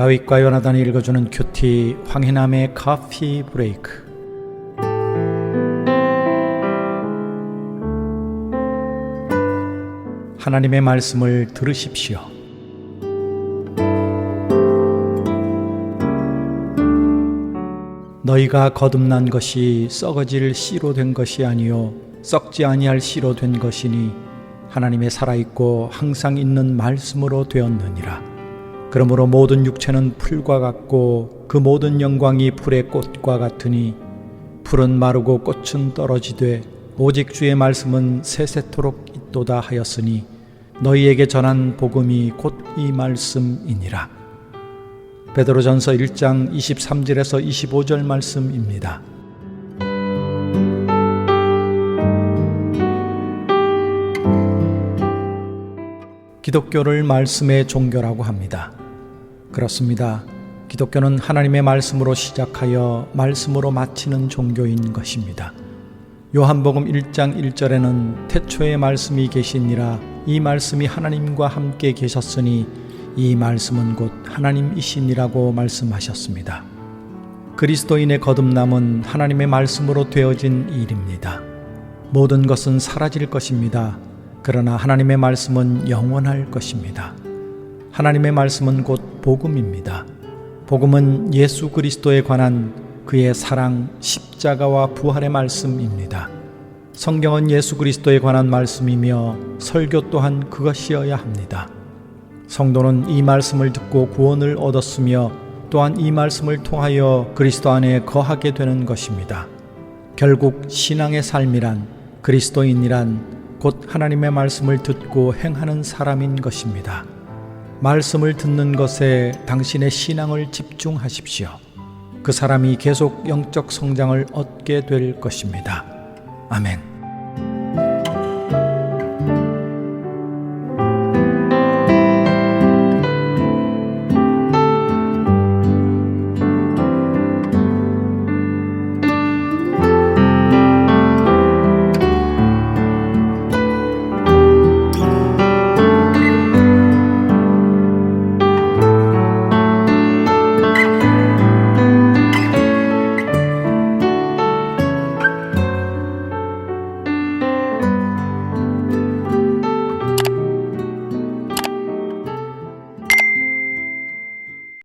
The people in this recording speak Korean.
다윗과 요나단이 읽어주는 큐티 황희남의 커피 브레이크 하나님의 말씀을 들으십시오. 너희가 거듭난 것이 썩어질 씨로 된 것이 아니요 썩지 아니할 씨로 된 것이니 하나님의 살아있고 항상 있는 말씀으로 되었느니라. 그러므로 모든 육체는 풀과 같고 그 모든 영광이 풀의 꽃과 같으니 풀은 마르고 꽃은 떨어지되 오직 주의 말씀은 세세토록 있도다 하였으니 너희에게 전한 복음이 곧 이 말씀이니라. 베드로전서 1장 23절에서 25절 말씀입니다. 기독교를 말씀의 종교라고 합니다. 그렇습니다. 기독교는 하나님의 말씀으로 시작하여 말씀으로 마치는 종교인 것입니다. 요한복음 1장 1절에는 태초에 말씀이 계시니라 이 말씀이 하나님과 함께 계셨으니 이 말씀은 곧 하나님이시니라고 말씀하셨습니다. 그리스도인의 거듭남은 하나님의 말씀으로 되어진 일입니다. 모든 것은 사라질 것입니다. 그러나 하나님의 말씀은 영원할 것입니다. 하나님의 말씀은 곧 복음입니다. 복음은 예수 그리스도에 관한 그의 사랑, 십자가와 부활의 말씀입니다. 성경은 예수 그리스도에 관한 말씀이며 설교 또한 그것이어야 합니다. 성도는 이 말씀을 듣고 구원을 얻었으며 또한 이 말씀을 통하여 그리스도 안에 거하게 되는 것입니다. 결국 신앙의 삶이란 그리스도인이란 곧 하나님의 말씀을 듣고 행하는 사람인 것입니다. 말씀을 듣는 것에 당신의 신앙을 집중하십시오. 그 사람이 계속 영적 성장을 얻게 될 것입니다. 아멘.